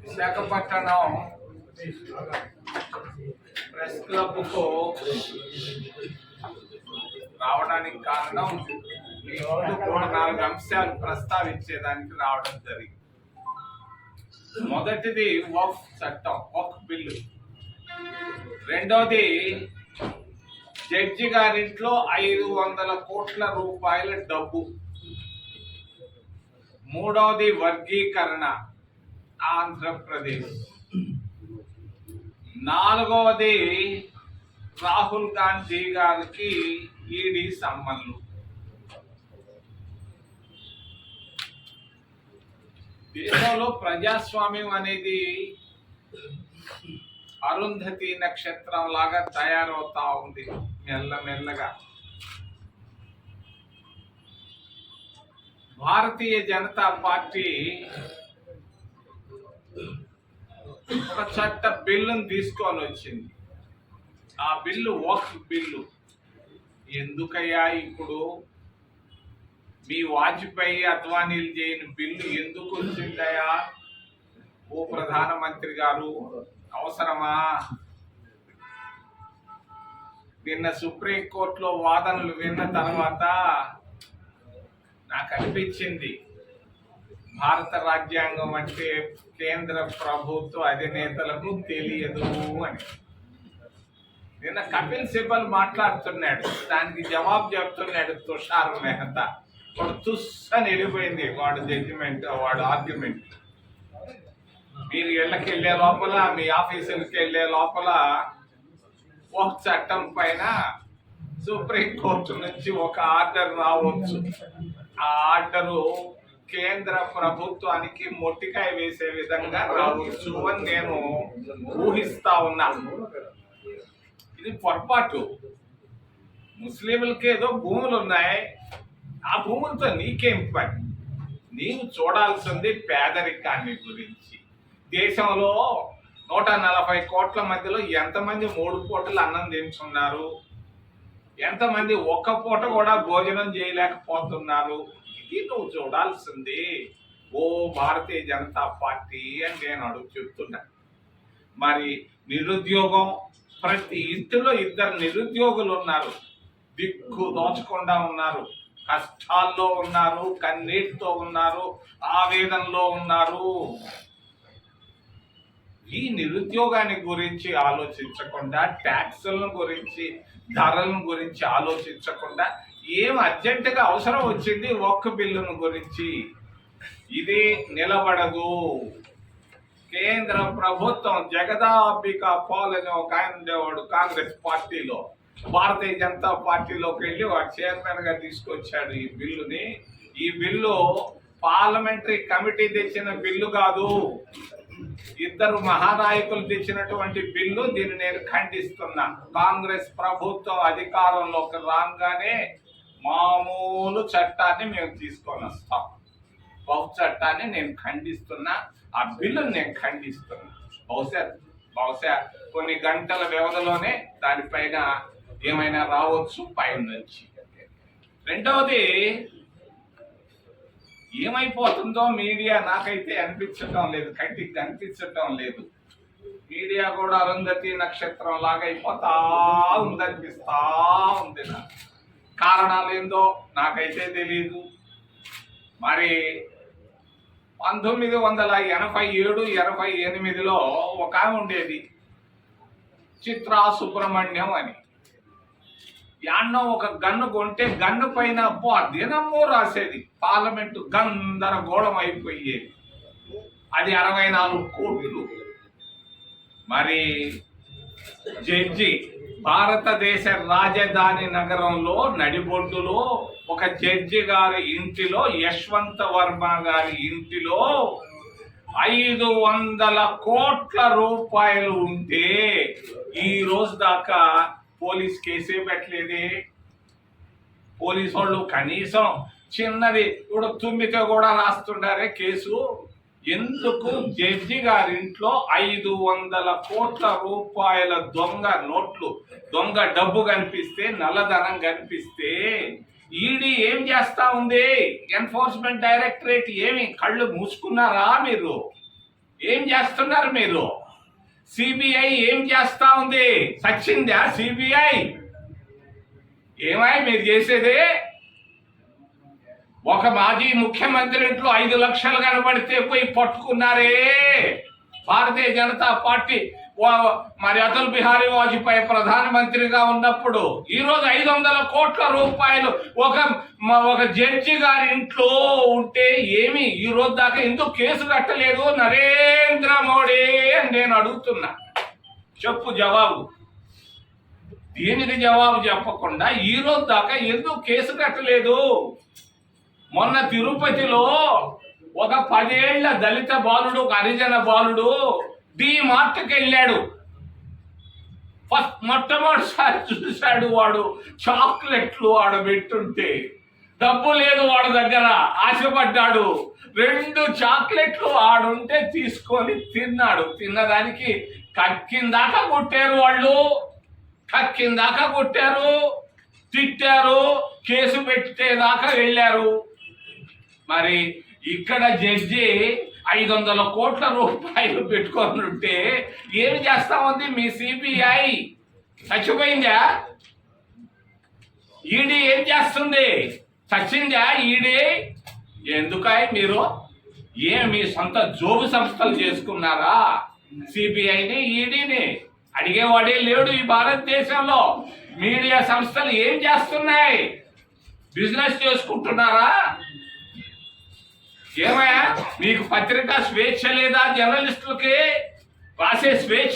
Visakhapatnam press క్లబ్కు రావడానికి కారణం మీ ముందు మూడు నాలుగు అంశాలు ప్రస్తావించేదానికి రావడం జరిగింది. మొదటిది వఫ్ చట్టం వఫ్ బిల్లు. రెండోది జడ్జి గారింట్లో ఐదు వందల కోట్ల రూపాయల డబ్బు. మూడవది వర్గీకరణ ఆంధ్రప్రదేశ్. నాలుగవది రాహుల్ గాంధీ గారికి ఈడీ సమ్మన్లు దేశంలో ప్రజాస్వామ్యం అనేది అరుంధతి నక్షత్రం లాగా తయారవుతా ఉంది మెల్లమెల్లగా భారతీయ జనతా పార్టీ ఒక చట్ట బిల్లును తీసుకొని వచ్చింది. ఆ బిల్లు వక్ బిల్లు. ఎందుకయ్యా ఇప్పుడు? మీ వాజ్పేయి అద్వానీలు చేయని బిల్లు ఎందుకు వచ్చిందయ్యా? ఓ ప్రధానమంత్రి గారు అవసరమా? నిన్న సుప్రీంకోర్టులో వాదనలు విన్న తర్వాత నాకు అనిపించింది. భారత రాజ్యాంగం అంటే కేంద్ర ప్రభుత్వ అధినేతలకు తెలియదు అని. నిన్న కపిల్ సిబల్ మాట్లాడుతున్నాడు. దానికి జవాబు చెప్తున్నాడు తుషార్ మెహతా. వాడు తుస్సని వెళ్ళిపోయింది వాడు జడ్జిమెంట్ వాడు ఆర్గ్యుమెంట్ మీరు ఇళ్ళకి వెళ్ళే లోపల మీ ఆఫీసులకి వెళ్ళే లోపల ఒక చట్టం పైన సుప్రీంకోర్టు నుంచి ఒక ఆర్డర్ రావచ్చు. ఆ ఆర్డరు కేంద్ర ప్రభుత్వానికి మొట్టికాయ వేసే విధంగా రావచ్చు అని నేను ఊహిస్తా ఉన్నా. ఇది పొరపాటు. ముస్లింలకి ఏదో భూములు ఉన్నాయి ఆ భూములతో నీకేం పని? నీవు చూడాల్సింది పేదరికాన్ని గురించి. దేశంలో నూట నలభై కోట్ల మధ్యలో ఎంతమంది మూడు కోట్లు అన్నం తింటున్నారు? ఎంతమంది ఒక్క పూట కూడా భోజనం చేయలేకపోతున్నారు? ఇది నువ్వు చూడాల్సింది. ఓ భారతీయ జనతా పార్టీ అని నేను అడుగు చెప్తున్నా. మరి నిరుద్యోగం ప్రతి ఇంటిలో ఇద్దరు నిరుద్యోగులు ఉన్నారు. దిక్కు దోచకుండా ఉన్నారు. కష్టాల్లో ఉన్నారు కన్నీటితో ఉన్నారు ఆవేదనలో ఉన్నారు. ఈ నిరుద్యోగాన్ని గురించి ఆలోచించకుండా ట్యాక్సులను గురించి ధరలను గురించి ఆలోచించకుండా ఏం అర్జెంటుగా అవసరం వచ్చింది ఒక్క బిల్లును గురించి. ఇది నిలబడదు. కేంద్ర ప్రభుత్వం జగదాంబిక పాల్ అనే ఒక ఆయన ఉండేవాడు కాంగ్రెస్ పార్టీలో. భారతీయ జనతా పార్టీలోకి వెళ్ళి వాడు చైర్మన్గా తీసుకొచ్చాడు ఈ బిల్లుని. ఈ బిల్లు పార్లమెంటరీ కమిటీ తెచ్చిన బిల్లు కాదు. ఇద్దరు మహానాయకులు తెచ్చినటువంటి బిల్లు దీన్ని నేను ఖండిస్తున్నా. కాంగ్రెస్ ప్రభుత్వం అధికారంలోకి రాగానే మామూలు చట్టాన్ని మేము తీసుకొని వస్తాం. బహు చట్టాన్ని నేను ఖండిస్తున్నా. ఆ బిల్లును నేను ఖండిస్తున్నా. బహుశా బహుశా కొన్ని గంటల వ్యవధిలోనే దానిపైన ఏమైనా రావచ్చు పైన నుంచి రెండవది ఏమైపోతుందో మీడియా నాకైతే అనిపించటం లేదు కంటికి అనిపించటం లేదు. మీడియా కూడా అరుంధతి నక్షత్రం లాగైపోతా ఉందనిపిస్తా ఉంది నాకు. కారణాలు ఏందో నాకైతే తెలియదు మరి పంతొమ్మిది వందల ఎనభై ఏడు ఎనభై ఎనిమిదిలో ఒక ఆమె ఉండేది చిత్రా సుబ్రహ్మణ్యం అని. యాన్నో ఒక గన్ను కొంటే గన్ను పైన అబ్బో దినమో రాసేది. పార్లమెంటు గందరగోళం అయిపోయేది అది అరవై నాలుగు కోట్లు. మరి జడ్జి భారతదేశ రాజధాని నగరంలో నడిబొడ్డులో ఒక జడ్జి గారి ఇంటిలో యశ్వంత వర్మ గారి ఇంటిలో ఐదు వందల కోట్ల రూపాయలు ఉంటే ఈ రోజు దాకా పోలీస్ కేసే పెట్టలేదే? పోలీసు వాళ్ళు కనీసం చిన్నది ఇప్పుడు తుమ్మితే కూడా రాస్తుండారే కేసు. ఎందుకు? జడ్జి గారింట్లో ఐదు వందల కోట్ల రూపాయల దొంగ నోట్లు దొంగ డబ్బు కనిపిస్తే నల్లధనం కనిపిస్తే ఈడీ ఏం చేస్తా ఉంది? ఎన్ఫోర్స్మెంట్ డైరెక్టరేట్ ఏమి? కళ్ళు మూసుకున్నారా మీరు? ఏం చేస్తున్నారు మీరు? సిబిఐ ఏం చేస్తా ఉంది? సచ్చిందా సిబిఐ? ఏమై మీరు చేసేది? ఒక మాజీ ముఖ్యమంత్రి ఇంట్లో ఐదు లక్షలు కనబడితే పోయి పట్టుకున్నారే. భారతీయ జనతా పార్టీ వా- మరి అటల్ బిహారీ వాజ్పేయి ప్రధానమంత్రిగా ఉన్నప్పుడు ఈ రోజు ఐదు వందల కోట్ల రూపాయలు ఒక ఒక జడ్జి గారి ఇంట్లో ఉంటే ఏమి? ఈ రోజు దాకా ఎందుకు కేసు కట్టలేదు? నరేంద్ర మోడీ నేను అడుగుతున్నా. చెప్పు జవాబు. దీనికి జవాబు చెప్పకుండా ఈరోజు దాకా ఎందుకు కేసు కట్టలేదు మొన్న తిరుపతిలో ఒక పదేళ్ళ దళిత బాలుడు ఒక హరిజన బాలుడు డి మార్ట్కి వెళ్ళాడు. ఫస్ట్ మొట్టమొదటిసారి చూశాడు వాడు చాక్లెట్లు వాడు పెట్టుంటే డబ్బు లేదు వాడి దగ్గర. ఆశపడ్డాడు. రెండు చాక్లెట్లు ఆడుంటే తీసుకొని తిన్నాడు. తిన్నదానికి కక్కిందాకా కొట్టారు వాళ్ళు. కక్కిందాకా కొట్టారు. తిట్టారు. కేసు పెట్టేదాకా వెళ్ళారు. మరి ఇక్కడ జడ్జి ఐదు వందల కోట్ల రూపాయలు పెట్టుకొని ఉంటే ఏమి చేస్తా ఉంది మీ సిబిఐ చచ్చిపోయిందా? ఈడీ ఏం చేస్తుంది? చచ్చిందా ఈడే? ఎందుకై మీరు? ఏ మీ సొంత జోబు సంస్థలు చేసుకున్నారా? సిబిఐని ఈడీని. అడిగేవాడే లేడు ఈ భారతదేశంలో. మీడియా సంస్థలు ఏం చేస్తున్నాయి? బిజినెస్ చేసుకుంటున్నారా? ఏమయ్యా మీకు పత్రికా స్వేచ్ఛ లేదా జర్నలిస్టులకి రాసే స్వేచ్ఛ